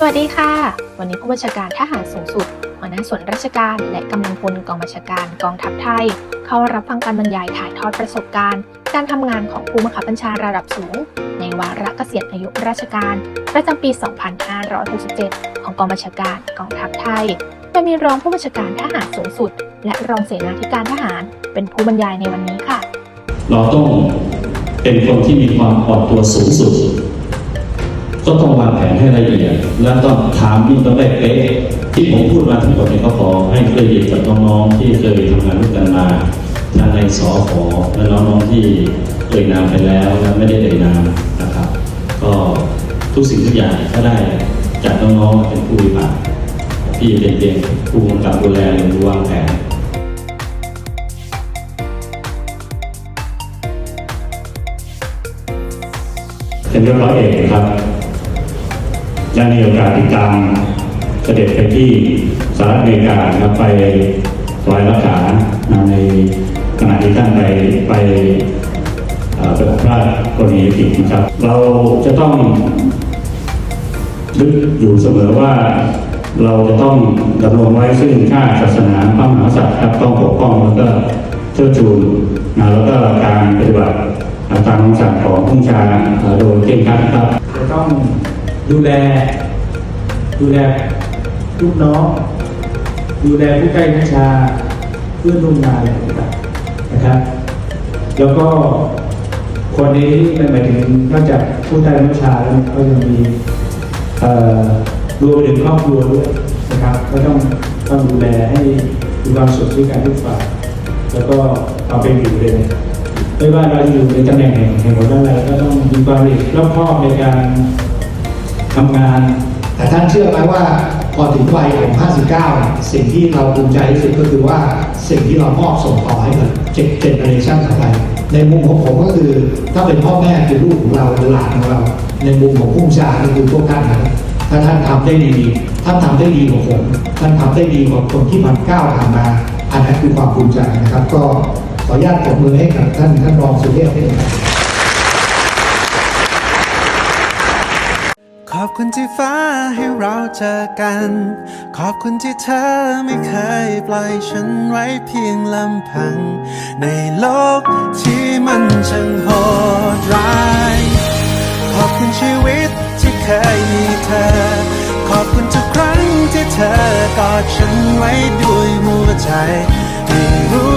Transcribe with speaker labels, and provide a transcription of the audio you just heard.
Speaker 1: สวัสดีค่ะ วันนี้ผู้บัญชาการทหารสูงสุดหัวหน้าส่วนราชการและกำลังพลกองบัญชาการกองทัพไทย เข้ารับฟังการบรรยายถ่ายทอดประสบการณ์ การทำงานของผู้บังคับบัญชาระดับสูง ในวาระเกษียณอายุราชการประจำปี 2567 ของกองบัญชาการกองทัพไทยโดยมีรองผู้บัญชาการทหารสูงสุด และรองเสนาธิการทหารเป็นผู้บรรยายในวันนี้ค่ะ
Speaker 2: เราต้องเป็นคนที่มีความอ่อนตัวสูงสุด ก็ต้องวางแผนให้ละเอียด และต้องถามยิ่งต้องได้เป๊ะที่ผมพูดมาทั้งหมดเนี่ยก็ขอให้เครดิตกับน้องๆที่เคยทำงานร่วมกันมาทั้งในสอขอและน้องๆที่เอ่ยนามไปแล้วและไม่ได้เอ่ยนามนะครับ ก็ทุกสิ่งทุกอย่างก็ได้จากน้องๆเป็นผู้ปฏิบัติพี่เป็นเพียงผู้กำกับดูแลหรือวางแผน
Speaker 3: เป็นยศร้อยเอกครับ และมีโอกาสติดตามเสด็จไปที่สหรัฐอเมริกาครับไปถวายรักษาในขณะที่ท่านไปไปเอ่อเป็นพระราชกรณียกิจนะครับ เราจะต้องนึกอยู่เสมอว่าเราจะต้องดำรงไว้ซึ่งชาศาสนาพระมหากษัตริย์ครับต้องปกป้องแล้วก็เชิดชูนะแล้วก็การปฏิบัติตามคำสั่งของผู้ชาโดยเคร่งครัดครับ
Speaker 4: จะต้อง ดูแล ดูแลลูกน้อง ดูแลผู้ใกล้บัญชาเพื่อนร่วมงานอะไรต่างๆนะครับ แล้วก็คนนี้มันหมายถึงนอกจากผู้ใต้บัญชาแล้วก็ยังมีรวมถึงครอบครัวด้วยนะครับ ก็ต้องต้องดูแลให้มีความสุขด้วยกันทุกฝ่ายแล้วก็เอาเป็นอยู่เลยไม่ว่าเราอยู่ในตำแหน่งแห่งแห่งหัวหน้าอะไรก็ต้องมีความละเอียดรอบคอบในการ ทำงาน
Speaker 5: แต่ท่านเชื่อไหมว่าพอถึงวัยของ 59 สิ่งที่เราภูมิใจที่สุดก็คือว่าสิ่งที่เรามอบส่งต่อให้กับเจเจเนอเรชันต่อไป ในมุมของผมก็คือ ถ้าเป็นพ่อแม่คือลูกของเราหลานของเรา ในมุมของผู้ชาก็คือพวกท่านนะถ้าท่านทำได้ดีท่านทำได้ดีกว่าผมท่านทำได้ดีกว่าคนที่มันก้าวผ่านมา อันนั้นคือความภูมิใจนะครับ ก็ขออนุญาตปรบมือให้กับท่านท่านรองสุเทพด้วยนะครับ
Speaker 6: อบคุณที่ฟ้าให้เราเจอกัน ขอบคุณที่เธอไม่เคยปล่อยฉันไว้เพียงลำพัง ในโลกที่มันช่างโหดร้าย ขอบคุณชีวิตที่เคยมีเธอ ขอบคุณทุกครั้งที่เธอกอดฉันไว้ด้วยหัวใจไม่รู้